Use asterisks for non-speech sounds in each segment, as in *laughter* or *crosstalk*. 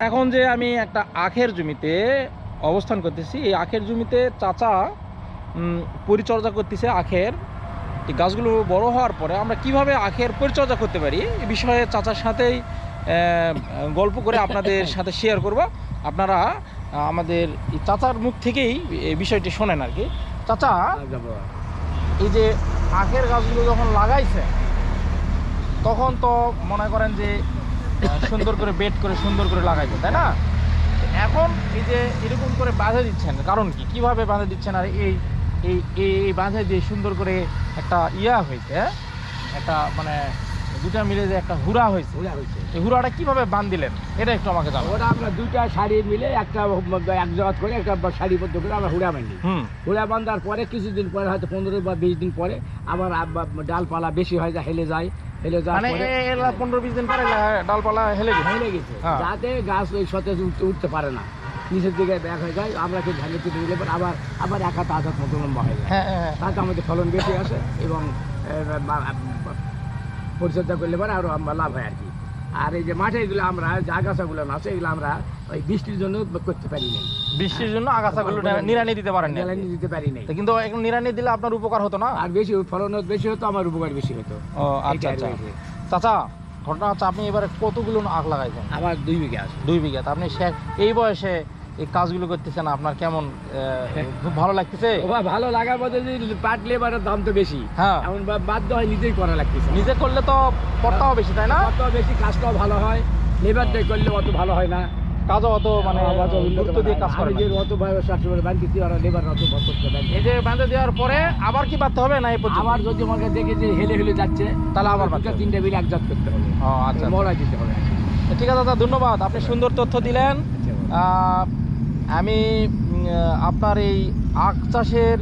এখন যে আমি একটা আখের জমিতে অবস্থান করতেছি এই আখের জমিতে চাচা পরিচর্যা করতেছে আখের। এই গাছগুলো বড় হওয়ার পরে আমরা কীভাবে আখের পরিচর্যা করতে পারি এই বিষয়ে চাচার সাথেই গল্প করে আপনাদের *laughs* সাথে শেয়ার করব। আপনারা আমাদের এই চাচার মুখ থেকেই এই বিষয়টি শোনেন আর কি চাচা এই যে আখের গাছগুলো যখন লাগাইছে তখন তো মনে করেন যে সুন্দর করে বেড করে সুন্দর করে লাগাইছে তাই না? এখন এই যে এরকম করে বাঁধে দিচ্ছেন কারণ কি? কীভাবে বাঁধে দিচ্ছেন? আর এই এই এই বাঁধে দিয়ে সুন্দর করে একটা ইয়া হয়েছে হ্যাঁ? একটা মানে দুটা মিলে যে একটা হুড়া হয়েছে। হুড়া হয়েছে। এই হুড়াটা কীভাবে বাঁধ দিলেন? এটা একটু আমাকে জানো ওটা আমরা দুইটা শাড়ি মিলে একটা এক জায়গা করে একটা শাড়িবদ্ধ করে আমরা হুড়া বাঁধি। হুম। হুড়া বাঁধার পরে কিছুদিন পরে হয়তো পনেরো বা বিশ দিন পরে আবার আব- ডালপালা বেশি হয়ে যায় হেলে যায়। হেলে মানে এলা পনেরো বিশ দিন পরে ডালপালা হেলে গেছে। হেলে গেছে। হ্যাঁ। যাতে গাছ ওই সতেজ উঠতে উঠতে পারে না। নিচের দিকে হয়ে যায় আমরা কি দিলে আবার আবার এক মতো লম্বা হয়ে যায়। হ্যাঁ। তাতে আমাদের ফলন বেশি আসে এবং পরিচর্যা করলে পরে আরও আমরা লাভ হয় আর কি। আর এই যে মাঠে এগুলো আমরা যে আগাছাগুলো আছে এগুলো আমরা ওই বৃষ্টির জন্য করতে পারি নাই। বৃষ্টির জন্য আগাছাগুলো নিরানি দিতে পারেন নিরানি দিতে পারি নাই। কিন্তু এখন নিরানি দিলে আপনার উপকার হতো না? আর বেশি ফলন বেশি হতো আমার উপকার বেশি হতো। ও আচ্ছা আচ্ছা। চাচা ঘটনা হচ্ছে আপনি এবারে কতগুলো আখ লাগাইছেন? আমার দুই বিঘা আছে। দুই বিঘা তা আপনি এই বয়সে এই কাজগুলো করতেছেন আপনার কেমন খুব ভালো লাগতেছে? ভালো লাগার মধ্যে যদি পাট লেবারের দাম তো বেশি। হ্যাঁ। এমন বাধ্য হয় নিজেই করা লাগতেছে। নিজে করলে তো পড়তাও বেশি তাই না? অত বেশি কাজটাও ভালো হয়। লেবার দিয়ে করলে অত ভালো হয় না। কাজও অত মানে গুরুত্ব দিয়ে কাজ করে যে অত ষাট লেবার অত বছর এই যে বাঁধে দেওয়ার পরে আবার কি বাঁধতে হবে না এই পর্যন্ত? আবার যদি আমাকে দেখে যে হেলে হেলে যাচ্ছে তাহলে আবার দুটা বাঁধতে হবে। তিনটা বিল একজাত করতে হবে। ও আচ্ছা মলাই দিতে হবে। ঠিক আছে দাদা ধন্যবাদ। আপনি সুন্দর তথ্য দিলেন। আহ, আমি আপনার এই আখ চাষের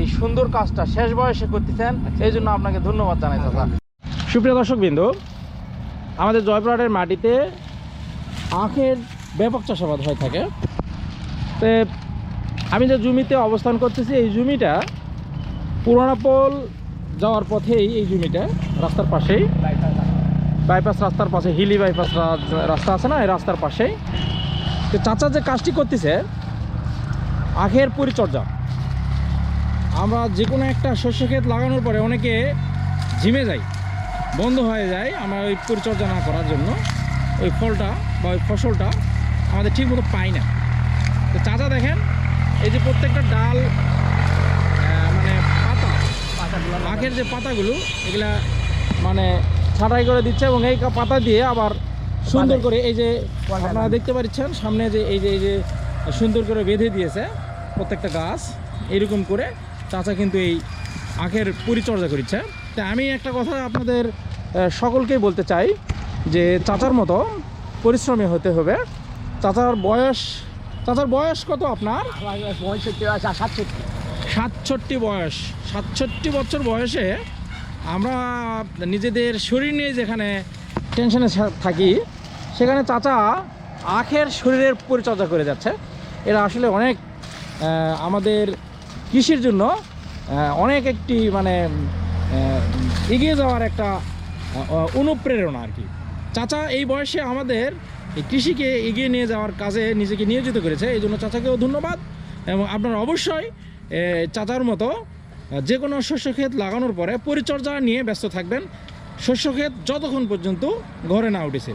এই সুন্দর কাজটা শেষ বয়সে করতেছেন এই জন্য আপনাকে ধন্যবাদ জানাই চাচা। সুপ্রিয় দর্শক বিন্দু আমাদের জয়পুরহাটের মাটিতে আখের ব্যাপক চাষাবাদ হয়ে থাকে। তো আমি যে জমিতে অবস্থান করতেছি এই জমিটা পুরানা পোল যাওয়ার পথেই এই জমিটা রাস্তার পাশেই বাইপাস রাস্তার পাশে হিলি বাইপাস রাস্তা আছে না এই রাস্তার পাশেই তো চাচা যে কাজটি করতেছে, আখের পরিচর্যা। আমরা যে কোনো একটা শস্য ক্ষেত লাগানোর পরে অনেকে ঝিমে যাই বন্ধ হয়ে যায় আমরা ওই পরিচর্যা না করার জন্য। ওই ফলটা বা ওই ফসলটা আমাদের ঠিকমতো পাই না। তো চাচা দেখেন, এই যে প্রত্যেকটা ডাল মানে পাতা, আখের যে পাতাগুলো, এগুলা মানে ছাঁটাই করে দিচ্ছে এবং এই পাতা দিয়ে আবার সুন্দর করে এই যে আপনারা দেখতে পাচ্ছেন সামনে যে এই যে এই যে সুন্দর করে বেঁধে দিয়েছে প্রত্যেকটা গাছ এরকম করে চাচা কিন্তু এই আখের পরিচর্যা করছে। তা আমি একটা কথা আপনাদের সকলকেই বলতে চাই যে চাচার মতো পরিশ্রমী হতে হবে। চাচার বয়স চাচার বয়স কত আপনার? সাতষট্টি সাতষট্টি বয়স। সাতষট্টি বছর বয়সে আমরা নিজেদের শরীর নিয়ে যেখানে টেনশনে থাকি সেখানে চাচা আখের শরীরের পরিচর্যা করে যাচ্ছে। এরা আসলে অনেক আমাদের কৃষির জন্য অনেক একটি মানে এগিয়ে যাওয়ার একটা অনুপ্রেরণা আর কি। চাচা এই বয়সে আমাদের এই কৃষিকে এগিয়ে নিয়ে যাওয়ার কাজে নিজেকে নিয়োজিত করেছে। এই জন্য চাচাকেও ধন্যবাদ এবং আপনারা অবশ্যই চাচার মতো যে কোনো শস্য ক্ষেত লাগানোর পরে পরিচর্যা নিয়ে ব্যস্ত থাকবেন। শস্য ক্ষেত যতক্ষণ পর্যন্ত ঘরে না উঠেছে।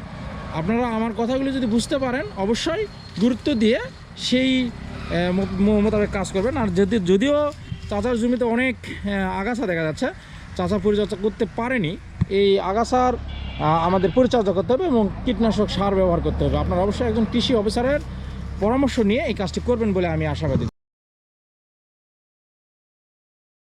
আপনারা আমার কথাগুলো যদি বুঝতে পারেন, অবশ্যই গুরুত্ব দিয়ে সেই মোতাবেক কাজ করবেন। আর যদি, যদিও চাচার জমিতে অনেক আগাছা দেখা যাচ্ছে, চাচা পরিচর্যা করতে পারেনি, এই আগাছার আমাদের পরিচর্যা করতে হবে এবং কীটনাশক সার ব্যবহার করতে হবে। আপনারা অবশ্যই একজন কৃষি অফিসারের পরামর্শ নিয়ে এই কাজটি করবেন বলে আমি আশাবাদী।